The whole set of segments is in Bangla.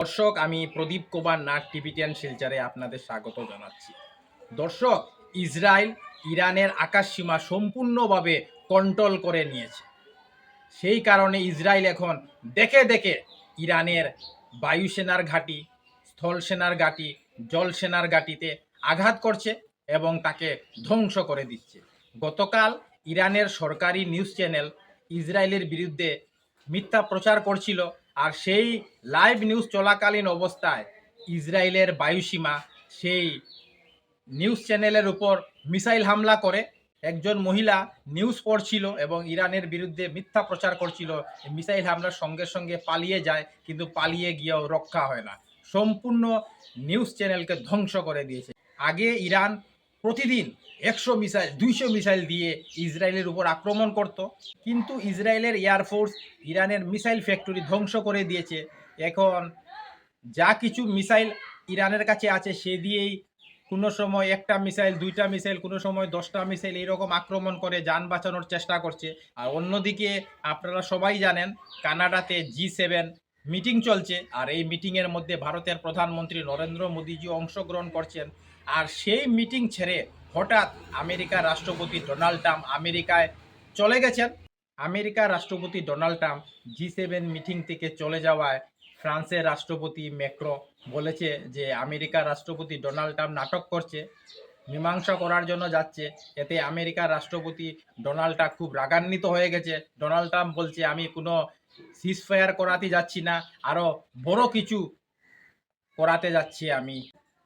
দর্শক, আমি প্রদীপ কুমার নাট টিভিটিয়ান শিলচারে আপনাদের স্বাগত জানাচ্ছি। দর্শক, ইসরায়েল ইরানের আকাশ সীমা সম্পূর্ণভাবে কন্ট্রোল করে নিয়েছে। সেই কারণে ইসরায়েল এখন দেখে দেখে ইরানের বায়ুসেনার ঘাঁটি স্থল সেনার ঘাঁটি জল সেনার ঘাঁটিতে আঘাত করছে এবং তাকে ধ্বংস করে দিচ্ছে। গতকাল ইরানের সরকারি নিউজ চ্যানেল ইসরায়েলের বিরুদ্ধে মিথ্যা প্রচার করছিল। আর সেই লাইভ নিউজ চলাকালীন অবস্থায় ইসরায়েলের বায়ুসীমা সেই নিউজ চ্যানেলের উপর মিসাইল হামলা করে। একজন মহিলা নিউজ পড়ছিল এবং ইরানের বিরুদ্ধে মিথ্যা প্রচার করছিল। মিসাইল হামলার সঙ্গে সঙ্গে পালিয়ে যায়, কিন্তু পালিয়ে গিয়েও রক্ষা হয় না। সম্পূর্ণ নিউজ চ্যানেলকে ধ্বংস করে দিয়েছে। আগে ইরান প্রতিদিন একশো মিসাইল, দুইশো মিসাইল দিয়ে ইসরায়েলের উপর আক্রমণ করত। কিন্তু ইসরায়েলের এয়ারফোর্স ইরানের মিসাইল ফ্যাক্টরি ধ্বংস করে দিয়েছে। এখন যা কিছু মিসাইল ইরানের কাছে আছে, সে দিয়েই কোনো সময় একটা মিসাইল, দুইটা মিসাইল, কোনো সময় দশটা মিসাইল এইরকম আক্রমণ করে যান বাঁচানোর চেষ্টা করছে। আর অন্যদিকে আপনারা সবাই জানেন, কানাডাতে জি সেভেন মিটিং চলছে আর এই মিটিংয়ের মধ্যে ভারতের প্রধানমন্ত্রী নরেন্দ্র মোদীজি অংশগ্রহণ করছেন। আর সেই মিটিং ছেড়ে হঠাৎ আমেরিকার রাষ্ট্রপতি ডোনাল্ড ট্রাম্প আমেরিকায় চলে গেছেন। আমেরিকার রাষ্ট্রপতি Donald Trump G seven meeting থেকে চলে যাওয়ায় ফ্রান্সের রাষ্ট্রপতি ম্যাক্রো বলেছে যে আমেরিকার রাষ্ট্রপতি ডোনাল্ড ট্রাম্প নাটক করছে, মীমাংসা করার জন্য যাচ্ছে। এতে আমেরিকার রাষ্ট্রপতি ডোনাল্ড ট্রাম্প খুব রাগান্বিত হয়ে গেছে। ডোনাল্ড ট্রাম্প বলছে, আমি কোনো সিজফায়ার করাতে যাচ্ছি না আরও বড় কিছু করাতে যাচ্ছি আমি।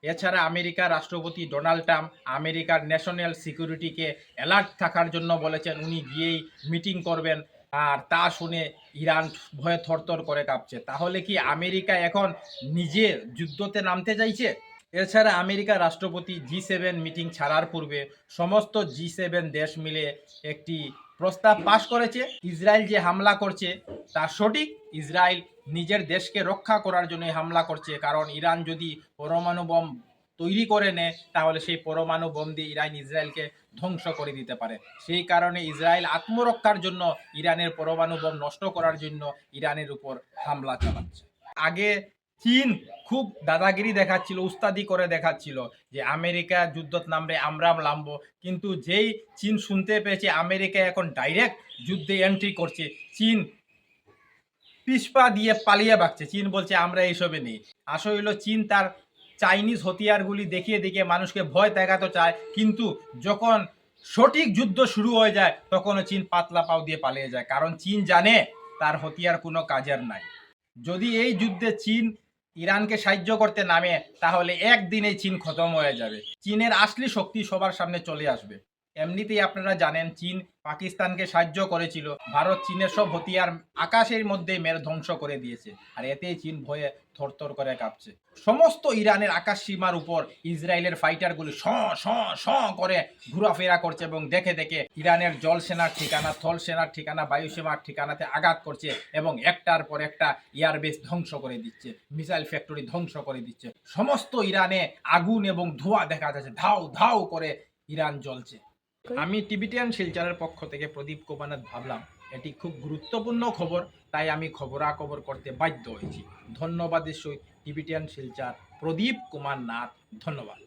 এছাড়া আমেরিকার রাষ্ট্রপতি ডোনাল্ড ট্রাম্প আমেরিকার ন্যাশনাল সিকিউরিটিকে অ্যালার্ট থাকার জন্য বলেছেন, উনি গিয়েই মিটিং করবেন আর তা শুনে ইরান ভয়ে থরথর করে কাঁপছে। তাহলে কি আমেরিকা এখন নিজে যুদ্ধতে নামতে চাইছে? এছাড়া আমেরিকা রাষ্ট্রপতি জি সেভেন মিটিং ছাড়ার পূর্বে সমস্ত জি সেভেন দেশ মিলে একটি প্রস্তাব পাশ করেছে। ইসরায়েল যে হামলা করছে, তা সঠিক। ইসরায়েল নিজের দেশকে রক্ষা করার জন্য হামলা করছে। কারণ ইরান যদি পরমাণু বোম তৈরি করে নেয়, তাহলে সেই পরমাণু বোম দিয়ে ইরান ইসরায়েলকে ধ্বংস করে দিতে পারে। সেই কারণে ইসরায়েল আত্মরক্ষার জন্য ইরানের পরমাণু বোম নষ্ট করার জন্য ইরানের উপর হামলা চালাচ্ছে। আগে চীন খুব দাদাগিরি দেখাচ্ছিল, উস্তাদি করে দেখাচ্ছিল যে আমেরিকা যুদ্ধত নামবে আমরা নামবো। কিন্তু যেই চীন শুনতে পেয়েছে, আমেরিকা এখন ডাইরেক্ট যুদ্ধে এন্ট্রি করছে। চীন পিসপা দিয়ে পালিয়ে বাকছে চীন বলছে, আমরা এইসবে নেই। আসলে হলো চীন তার চাইনিজ হতিয়ারগুলি দেখিয়ে দেখিয়ে মানুষকে ভয় দেখাতে চায়। কিন্তু যখন সঠিক যুদ্ধ শুরু হয়ে যায়, তখনও চীন পাতলা পাও দিয়ে পালিয়ে যায়। কারণ চীন জানে তার হতিয়ার কোনো কাজের নাই। যদি এই যুদ্ধে চীন ইরানকে সাহায্য করতে নামে, তাহলে একদিনেই চীন খতম হয়ে যাবে। চীনের আসলি শক্তি সবার সামনে চলে আসবে। এমনিতেই আপনারা জানেন, চীন পাকিস্তানকে সাহায্য করেছিল। ভারত চীনের সব হতিয়ার আকাশের মধ্যে মেরে ধ্বংস করে দিয়েছে। আর এতেই চীন ভয়ে থরথর করে কাঁপছে। সমস্ত ইরানের আকাশ সীমার উপর ইসরায়েলের ফাইটারগুলি স স স করে ঘোরাফেরা করছে এবং দেখে দেখে ইরানের জল সেনার ঠিকানা স্থল সেনার ঠিকানা বায়ু সেনার ঠিকানাতে আঘাত করছে এবং একটার পর একটা এয়ারবেস ধ্বংস করে দিচ্ছে, মিসাইল ফ্যাক্টরি ধ্বংস করে দিচ্ছে। সমস্ত ইরানে আগুন এবং ধোঁয়া দেখা যাচ্ছে। ধাউ ধাউ করে ইরান জ্বলছে। আমি টিবিটিয়ান শিলচারের পক্ষ থেকে প্রদীপ কোপানাথ ভাবলাম, এটি খুব গুরুত্বপূর্ণ খবর, তাই আমি খবরাখবর করতে বাধ্য হয়েছি। ধন্যবাদের সহিত টিবিটিয়ান শিলচার প্রদীপ কুমার নাথ ধন্যবাদ।